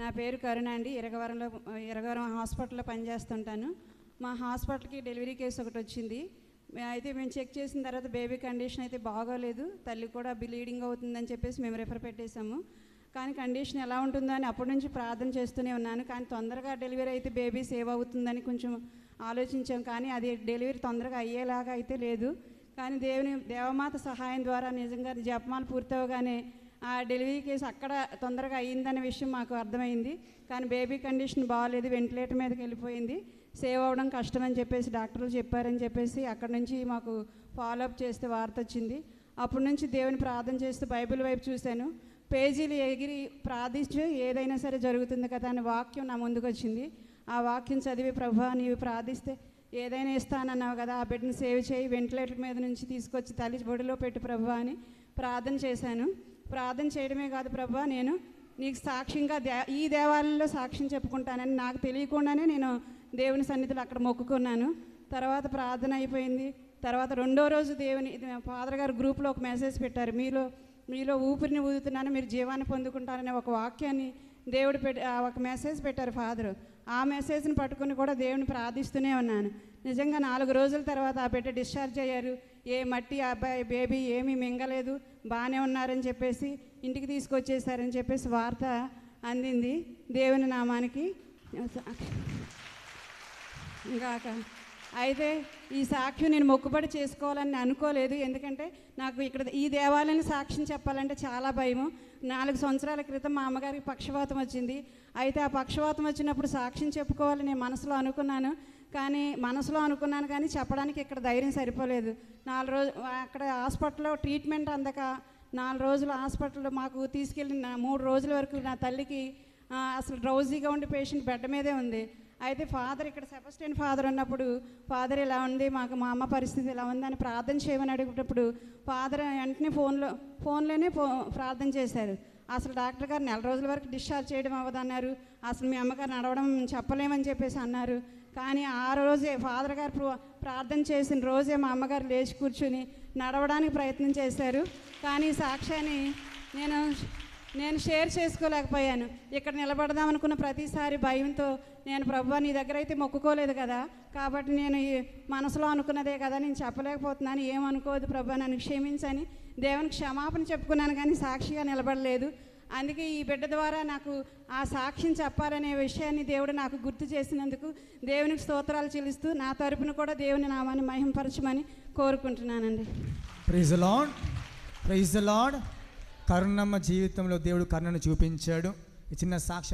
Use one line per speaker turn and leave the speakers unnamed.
నా పేరు కరుణ అండి. ఇరగవరంలో ఇరగవరం హాస్పిటల్లో పనిచేస్తుంటాను. మా హాస్పిటల్కి డెలివరీ కేసు ఒకటి వచ్చింది. అయితే మేము చెక్ చేసిన తర్వాత బేబీ కండిషన్ అయితే బాగోలేదు. తల్లి కూడా బ్లీడింగ్ అవుతుందని చెప్పేసి మేము రిఫర్ పెట్టేశాము. కానీ కండిషన్ ఎలా ఉంటుందో అని అప్పటి నుంచి ప్రార్థన చేస్తూనే ఉన్నాను. కానీ తొందరగా డెలివరీ అయితే బేబీ సేవ్ అవుతుందని కొంచెం ఆలోచించాం. కానీ అది డెలివరీ తొందరగా అయ్యేలాగా అయితే లేదు. కానీ దేవుని దేవమాత సహాయం ద్వారా నిజంగా జపమాలు పూర్తవగానే ఆ డెలివరీ కేసు అక్కడ తొందరగా అయ్యిందనే విషయం మాకు అర్థమైంది. కానీ బేబీ కండిషన్ బాగాలేదు వెంటిలేటర్ మీదకి వెళ్ళిపోయింది. సేవ్ అవ్వడం కష్టమని చెప్పేసి డాక్టర్లు చెప్పారని చెప్పేసి అక్కడ నుంచి మాకు ఫాలోఅప్ చేస్తే వార్త వచ్చింది. అప్పటి నుంచి దేవుని ప్రార్థన చేస్తూ బైబిల్ వైపు చూశాను. పేజీలు ఎగిరి ప్రార్థించు ఏదైనా సరే జరుగుతుంది కదా అనే వాక్యం నా ముందుకు వచ్చింది. ఆ వాక్యం చదివి ప్రభా నీవు ప్రార్థిస్తే ఏదైనా ఇస్తానన్నావు కదా ఆ బిడ్డను సేవ్ చేయి వెంటిలేటర్ మీద నుంచి తీసుకొచ్చి తల్లి బొడిలో పెట్టు ప్రభా అని ప్రార్థన చేశాను. ప్రార్థన చేయడమే కాదు ప్రభా నేను నీకు సాక్ష్యంగా దే ఈ దేవాలయంలో సాక్ష్యం చెప్పుకుంటానని నాకు తెలియకుండానే నేను దేవుని సన్నిధిలో అక్కడ మొక్కుకున్నాను. తర్వాత ప్రార్థన అయిపోయింది. తర్వాత రెండో రోజు దేవుని ఫాదర్ గారు గ్రూప్లో ఒక మెసేజ్ పెట్టారు. మీలో మీలో ఊపిరిని ఊదుతున్నాను మీరు జీవాన్ని పొందుకుంటారనే ఒక వాక్యాన్ని దేవుడు పెట్టి ఒక మెసేజ్ పెట్టారు ఫాదరు. ఆ మెసేజ్ని పట్టుకుని కూడా దేవుని ప్రార్థిస్తూనే ఉన్నాను. నిజంగా నాలుగు రోజుల తర్వాత ఆ బిడ్డ డిశ్చార్జ్ అయ్యారు. ఏ మట్టి అబ్బాయి బేబీ ఏమీ మింగలేదు బాగానే ఉన్నారని చెప్పేసి ఇంటికి తీసుకొచ్చేసారని చెప్పేసి వార్త అందింది దేవుని నామానికి. ఇంకా అయితే ఈ సాక్ష్యం నేను మొక్కుబడి చేసుకోవాలని అనుకోలేదు ఎందుకంటే నాకు ఇక్కడ ఈ దేవాలయం సాక్ష్యం చెప్పాలంటే చాలా భయము. నాలుగు సంవత్సరాల క్రితం మా అమ్మగారికి పక్షవాతం వచ్చింది. అయితే ఆ పక్షవాతం వచ్చినప్పుడు సాక్ష్యం చెప్పుకోవాలని నేను మనసులో అనుకున్నాను. కానీ మనసులో అనుకున్నాను కానీ చెప్పడానికి ఇక్కడ ధైర్యం సరిపోలేదు. నాలుగు రోజు అక్కడ హాస్పిటల్లో ట్రీట్మెంట్ అందక నాలుగు రోజులు హాస్పిటల్లో మాకు తీసుకెళ్ళిన మూడు రోజుల వరకు నా తల్లికి అసలు డ్రౌజీగా ఉండి పేషెంట్ బెడ్ మీదే ఉంది. అయితే ఫాదర్ ఇక్కడ సెబస్టియన్ ఫాదర్ ఉన్నప్పుడు ఫాదర్ ఇలా ఉంది మాకు మా అమ్మ పరిస్థితి ఇలా ఉంది అని ప్రార్థన చేయమని అడిగేటప్పుడు ఫాదర్ వెంటనే ఫోన్లో ఫోన్లోనే ఫో ప్రార్థన చేశారు. అసలు డాక్టర్ గారు నెల రోజుల వరకు డిశ్చార్జ్ చేయడం అవ్వదన్నారు. అసలు మీ అమ్మగారు నడవడం చెప్పలేమని చెప్పేసి అన్నారు. కానీ ఆ రోజే ఫాదర్ గారు ప్రార్థన చేసిన రోజే మా అమ్మగారు లేచి కూర్చుని నడవడానికి ప్రయత్నం చేశారు. కానీ సాక్ష్యాన్ని నేను నేను షేర్ చేసుకోలేకపోయాను. ఇక్కడ నిలబడదాం అనుకున్న ప్రతిసారి భయంతో నేను ప్రభు నీ దగ్గర అయితే మొక్కుకోలేదు కదా కాబట్టి నేను ఈ మనసులో అనుకున్నదే కదా నేను చెప్పలేకపోతున్నాను ఏమనుకోదు ప్రభు నన్ను క్షమించని. దేవునికి క్షమాపణ చెప్పుకున్నాను కానీ సాక్షిగా నిలబడలేదు. అందుకే ఈ బిడ్డ ద్వారా నాకు ఆ సాక్ష్యం చెప్పాలనే విషయాన్ని దేవుడు నాకు గుర్తు చేసినందుకు దేవునికి స్తోత్రాలు చెల్లిస్తూ నా తరపున కూడా దేవుని నామాన్ని మహింపరచమని కోరుకుంటున్నానండి.
Praise lord praise lord Karunamma జీవితంలో దేవుడు కరుణను చూపించాడు. చిన్న సాక్ష్యం